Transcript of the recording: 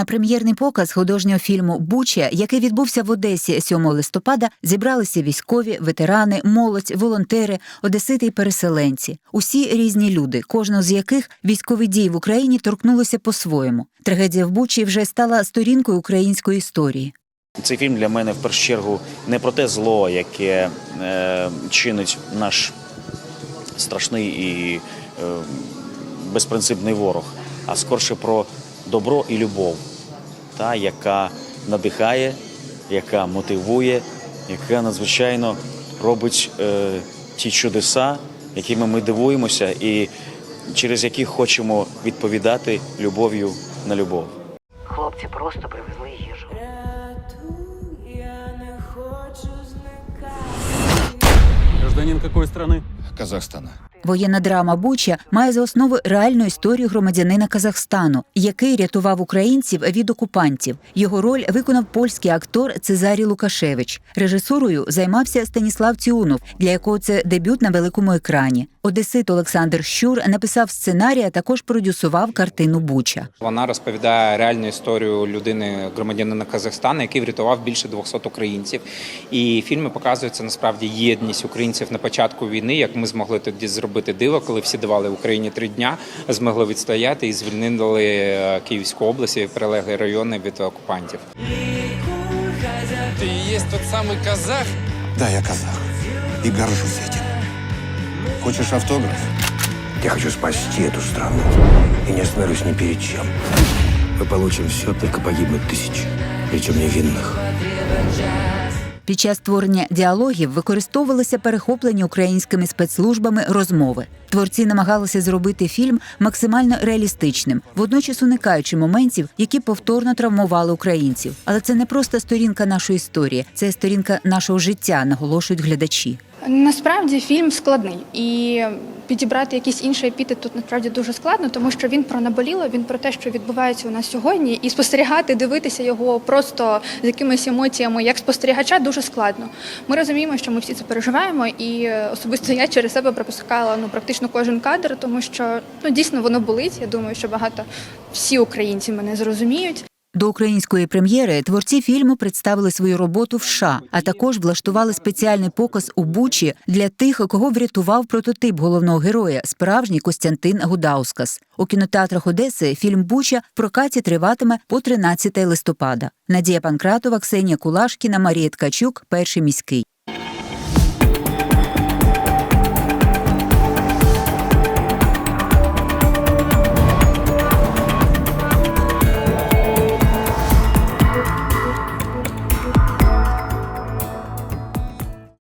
На прем'єрний показ художнього фільму Буча, який відбувся в Одесі 7 листопада, зібралися військові, ветерани, молодь, волонтери, одесити й переселенці. Усі різні люди, кожного з яких військові дії в Україні торкнулися по-своєму. Трагедія в Бучі вже стала сторінкою української історії. Цей фільм для мене в першу чергу не про те зло, яке е, чинить наш страшний і е, безпринципний ворог, а скорше про добро і любов, та, яка надихає, яка мотивує, яка надзвичайно робить е, ті чудеса, якими ми дивуємося, і через які хочемо відповідати любов'ю на любов. Хлопці просто привезли їжу. Гражданин какой страны? Казахстана. Воєнна драма Буча має за основу реальну історію громадянина Казахстану, який рятував українців від окупантів. Його роль виконав польський актор Цезарій Лукашевич. Режисурою займався Станіслав Тіунов, для якого це дебют на великому екрані. Одесит Олександр Щур написав сценарій, а також продюсував картину Буча. Вона розповідає реальну історію людини громадянина Казахстану, який врятував більше 200 українців. І в фільмі показується насправді єдність українців на початку війни, як ми змогли тоді зробити диво, коли всі давали Україні три дня, змогли відстояти і звільнили е, Київську область і прилеглі райони від окупантів. Ты и есть тот самый казах? Да, я казах. И горжусь этим. Хочешь автограф? Я хочу спасти эту страну и не остановлюсь ни перед чем. Мы получим все, только погибнут тысячи, причем невинных. Під час створення діалогів використовувалися перехоплені українськими спецслужбами розмови. Творці намагалися зробити фільм максимально реалістичним, водночас уникаючи моментів, які повторно травмували українців. Але це не просто сторінка нашої історії, це сторінка нашого життя, наголошують глядачі. Насправді фільм складний і підібрати якийсь інший епітет тут насправді дуже складно, тому що він про наболіло, він про те, що відбувається у нас сьогодні, і спостерігати, дивитися його просто з якимись емоціями, як спостерігача, дуже складно. Ми розуміємо, що ми всі це переживаємо, і особисто я через себе пропускала ну практично кожен кадр, тому що ну дійсно воно болить. Я думаю, що багато всі українці мене зрозуміють. До української прем'єри творці фільму представили свою роботу в США, а також влаштували спеціальний показ у Бучі для тих, кого врятував прототип головного героя, справжній Костянтин Гудаускас. У кінотеатрах Одеси фільм Буча в прокаті триватиме по 13 листопада. Надія Панкратова, Ксенія Кулашкіна, Марія Ткачук, перший міський.